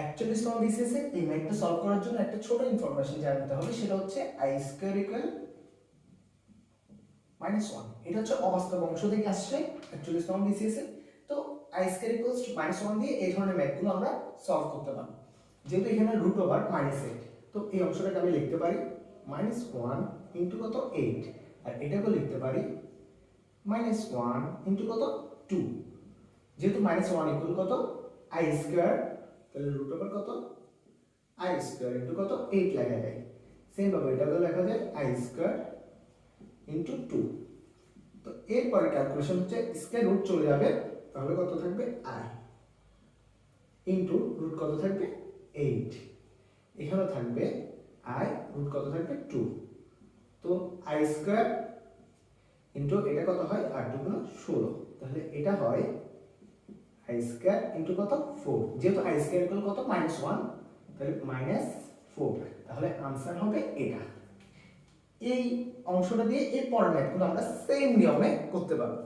একচল্লিশতম BCS এর এই ম্যাথটা সলভ করার জন্য একটা ছোট ইনফরমেশন জানতে হবে সেটা হচ্ছে i square equal minus one এটা হচ্ছে অবাস্তব অংশ থেকে আসছে একচল্লিশতম বিসিএস এ তো i square equals minus one দিয়ে এই ধরনের ম্যাথগুলো আমরা সলভ করতে পারব। যেহেতু এখানে রুট ওভার মাইনাস এইট তো এই অংশটাকে আমি লিখতে পারি মাইনাস ওয়ান ইন্টু কত এইট আর এটাকেও লিখতে পারি মাইনাস ওয়ান ইন্টু কত টু যেহেতু মাইনাস ওয়ান ইকুয়াল কত আই স্কোয়ার তাহলে রুট ওভার কত? আই স্কোয়ার ইন্টু কত? এইট লেখা যায় সেম ভাবে এটাকেও লেখা যায় আই স্কোয়ার ইন্টু টু তো এরপরে ক্যালকুলেশন হচ্ছে স্কোয়ার রুট চলে যাবে, তাহলে কত থাকবে? আই ইন্টু রুট কত থাকবে? এইট এখানে থাকবে আই রুট কত থাকবে? টু তো আই স্কোয়ার ইন্টু এটা কত হয়? আর টু ষোলো। তাহলে এটা হয় আই স্কোয়ার ইন্টু কত? ফোর যেহেতু আই স্কোয়ার ইকুয়াল কত? মাইনাস ওয়ান তাহলে মাইনাস ফোর তাহলে আনসার হবে এটা। এই অংশটা দিয়ে এই পরের আমরা সেম নিয়মে করতে পারব।